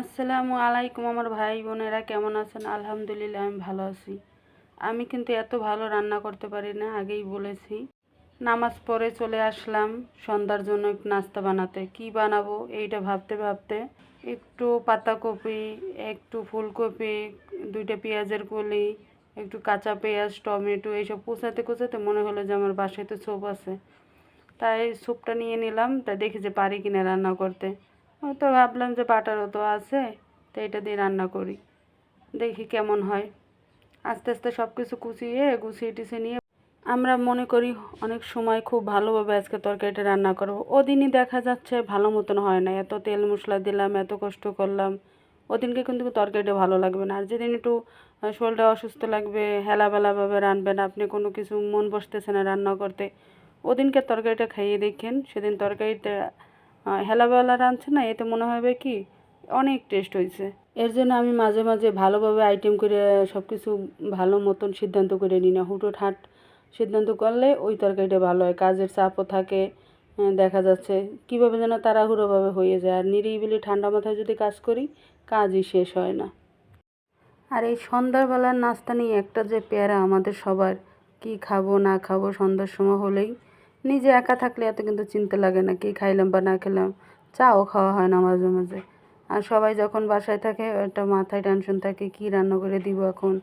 আসসালামু আলাইকুম আমার ভাই বোনেরা, কেমন আছেন? আলহামদুলিল্লাহ, আমি ভালো আছি। আমি কিন্তু এত ভালো রান্না করতে পারি না, আগেই বলেছি। নামাজ পরে চলে আসলাম, সন্ধ্যার জন্য একটু নাস্তা বানাতে। কি বানাবো এইটা ভাবতে ভাবতে একটু পাতাকপি, একটু ফুলকপি, দুইটা পেঁয়াজের কলি, একটু কাঁচা পেঁয়াজ, টমেটো এইসব কুচাতে কুচাতে মনে হলো যে আমার বাসায় তো ছোপ আছে। তাই স্যুপটা নিয়ে নিলাম, তা দেখি যে পারি কিনা রান্না করতে। তো ভাবলাম যে বাটারও তো আছে, তো এটা দিয়ে রান্না করি। দেখি কেমন হয়। আস্তে আস্তে সব কিছু কুচিয়ে, গুছিয়ে টুছিয়ে নিয়ে আমরা মনে করি অনেক সময় খুব ভালোভাবে আজকে তরকারিটা রান্না করব। ওদিনই দেখা যাচ্ছে ভালো মতন হয় না এত তেল মশলা দিলাম, এত কষ্ট করলাম। ওদিনকে কিন্তু তরকারিটা ভালো লাগবে না। আর যেদিন একটু শরীরটা অসুস্থ লাগবে, হেলাবেলাভাবে রানবেন আপনি, কোনো কিছু মন বসতেছে না রান্না করতে, ওদিনকে তরকারিটা খাইয়ে দেখেন। সেদিন তরকারিটা হেলাবেলা রাঁধছে না, এতে মনে হবে কি অনেক টেস্ট হয়েছে। এর জন্য আমি মাঝে মাঝে ভালোভাবে আইটেম করে সব কিছু ভালো মতন সিদ্ধান্ত করে নিই না। হুটো ঠাট সিদ্ধান্ত করলে ওই তরকারিটা ভালো হয়। কাজের চাপও থাকে দেখা যাচ্ছে কীভাবে যেন তাড়াহুড়োভাবে হয়ে যায়। আর নিরিবিলি ঠান্ডা মাথায় যদি কাজ করি, কাজই শেষ হয় না। আর এই সন্ধ্যাবেলার নাস্তা নিয়ে একটা যে প্যারা আমাদের সবার, কি খাব না খাব সন্ধ্যার সময় হলেই নিজে একা থাকলে এত কিন্তু চিন্তা লাগে না, কি খাইলাম বা না খেলাম, চাও খাওয়া হয় না মাঝে মাঝে। আর সবাই যখন বাসায় থাকে, একটা মাথায় টেনশন থাকে, কি রান্না করে দিব এখন,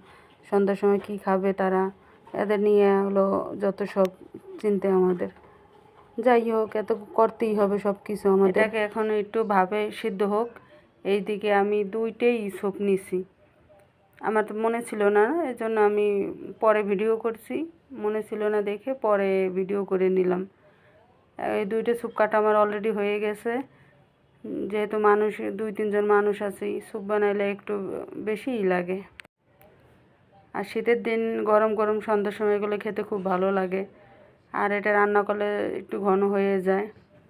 সন্ধ্যার সময় কি খাবে তারা, এদের নিয়ে হলো যত সব চিন্তা আমাদের। যাই হোক, এত করতেই হবে সব কিছু আমাদের এখন একটু ভাবে সিদ্ধ হোক, এইদিকে আমি দুইটাই সোপ নিছি। আমার তো মনে ছিল না এই জন্য আমি পরে ভিডিও করছি। মনে ছিল না দেখে পরে ভিডিও করে নিলাম। এই দুইটা স্যুপ কাটা আমার অলরেডি হয়ে গেছে। যেহেতু মানুষ, দুই, তিনজন মানুষ আছেই স্যুপ বানাইলে একটু বেশিই লাগে। আর শীতের দিন গরম গরম সন্ধ্যার সময় এগুলো খেতে খুব ভালো লাগে। আর এটা রান্না করলে একটু ঘন হয়ে যায়।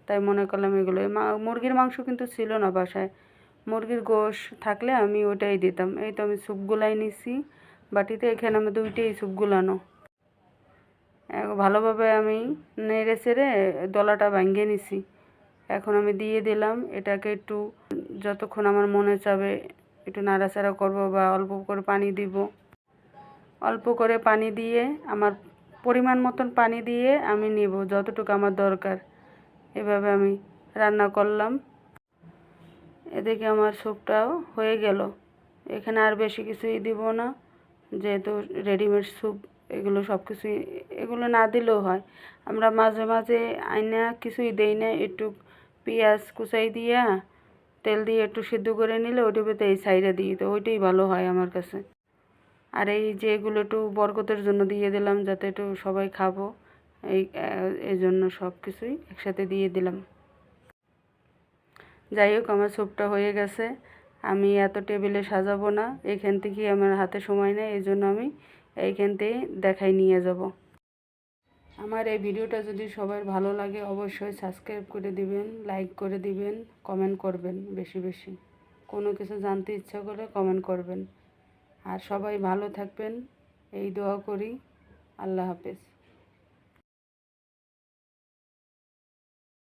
তাই মনে করলাম এগুলো মুরগির মাংস কিন্তু ছিল না বাসায়। মুরগির গোশ থাকলে আমি ওটাই দিতাম। এই তো আমি স্যুপগুলাই নিছি। বাটিতে এখানে আমি দুইটাই স্যুপ গুলানো। ভালোভাবে আমি নেড়ে চেড়ে দলাটা ভাঙিয়ে নিছি। এখন আমি দিয়ে দিলাম এটাকে একটু যতক্ষণ আমার মনে চাবে একটু নাড়াচাড়া করব বা অল্প করে পানি দিব। অল্প করে পানি দিয়ে, আমার পরিমাণ মতন পানি দিয়ে আমি নিব, যতটুকু আমার দরকার। এভাবে আমি রান্না করলাম। এদিকে আমার স্যুপটাও হয়ে গেল। এখানে আর বেশি কিছুই দিব না। যেহেতু রেডিমেড স্যুপ, এগুলো সব কিছুই এগুলো না দিলেও হয়। আমরা মাঝে মাঝে আইনা কিছুই দেই না। একটু পেঁয়াজ কুচাই দিয়া তেল দিয়ে একটু সিদ্ধ করে নিলে ওইটা পেতে এই সাইডে দিই, তো ওইটাই ভালো হয় আমার কাছে। আর এই যে এগুলো একটু বরকতের জন্য দিয়ে দিলাম, যাতে একটু সবাই খাব। এই এই জন্য সব কিছুই একসাথে দিয়ে দিলাম। যাই হোক, আমার স্যুপটা হয়ে গেছে। আমি এত টেবিলে সাজাবো না, এখান থেকেই আমার হাতে সময় নেই, এই জন্য আমি এইখান থেকে দেখাই নিয়ে যাব। আমার এই ভিডিওটা যদি সবার ভালো লাগে, অবশ্যই সাবস্ক্রাইব করে দিবেন লাইক করে দিবেন কমেন্ট করবেন বেশি বেশি। কোনো কিছু জানতে ইচ্ছা করলে কমেন্ট করবেন। আর সবাই ভালো থাকবেন, এই দোয়া করি। আল্লাহ হাফেজ।